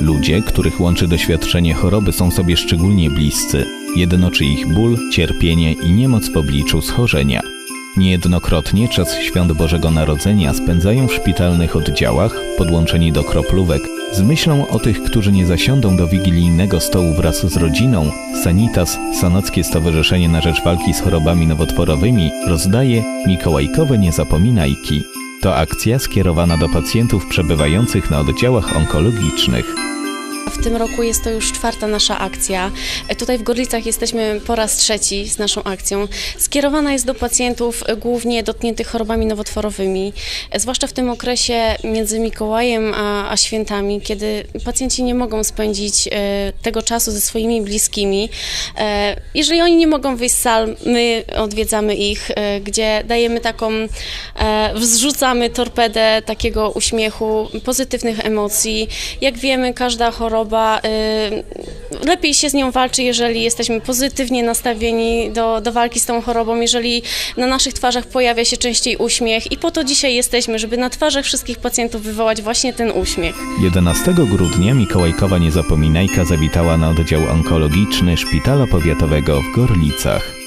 ludzie, których łączy doświadczenie choroby, są sobie szczególnie bliscy. Jednoczy ich ból, cierpienie i niemoc w obliczu schorzenia. Niejednokrotnie czas świąt Bożego Narodzenia spędzają w szpitalnych oddziałach, podłączeni do kroplówek. Z myślą o tych, którzy nie zasiądą do wigilijnego stołu wraz z rodziną, Sanitas, Sanockie Stowarzyszenie na Rzecz Walki z Chorobami Nowotworowymi, rozdaje Mikołajkowe Niezapominajki. To akcja skierowana do pacjentów przebywających na oddziałach onkologicznych. W tym roku jest to już czwarta nasza akcja. E, Tutaj w Gorlicach jesteśmy po raz trzeci z naszą akcją. Skierowana jest do pacjentów e, głównie dotkniętych chorobami nowotworowymi, e, zwłaszcza w tym okresie między Mikołajem a, a świętami, kiedy pacjenci nie mogą spędzić tego czasu ze swoimi bliskimi. Jeżeli oni nie mogą wyjść z sal, my odwiedzamy ich, gdzie dajemy taką, wzrzucamy torpedę takiego uśmiechu, pozytywnych emocji. Jak wiemy, każda choroba, y, lepiej się z nią walczy, jeżeli jesteśmy pozytywnie nastawieni do, do walki z tą chorobą, jeżeli na naszych twarzach pojawia się częściej uśmiech i po to dzisiaj jesteśmy, żeby na twarzach wszystkich pacjentów wywołać właśnie ten uśmiech. 11 grudnia Mikołajkowa Niezapominajka zawitała na oddział onkologiczny Szpitala Powiatowego w Gorlicach.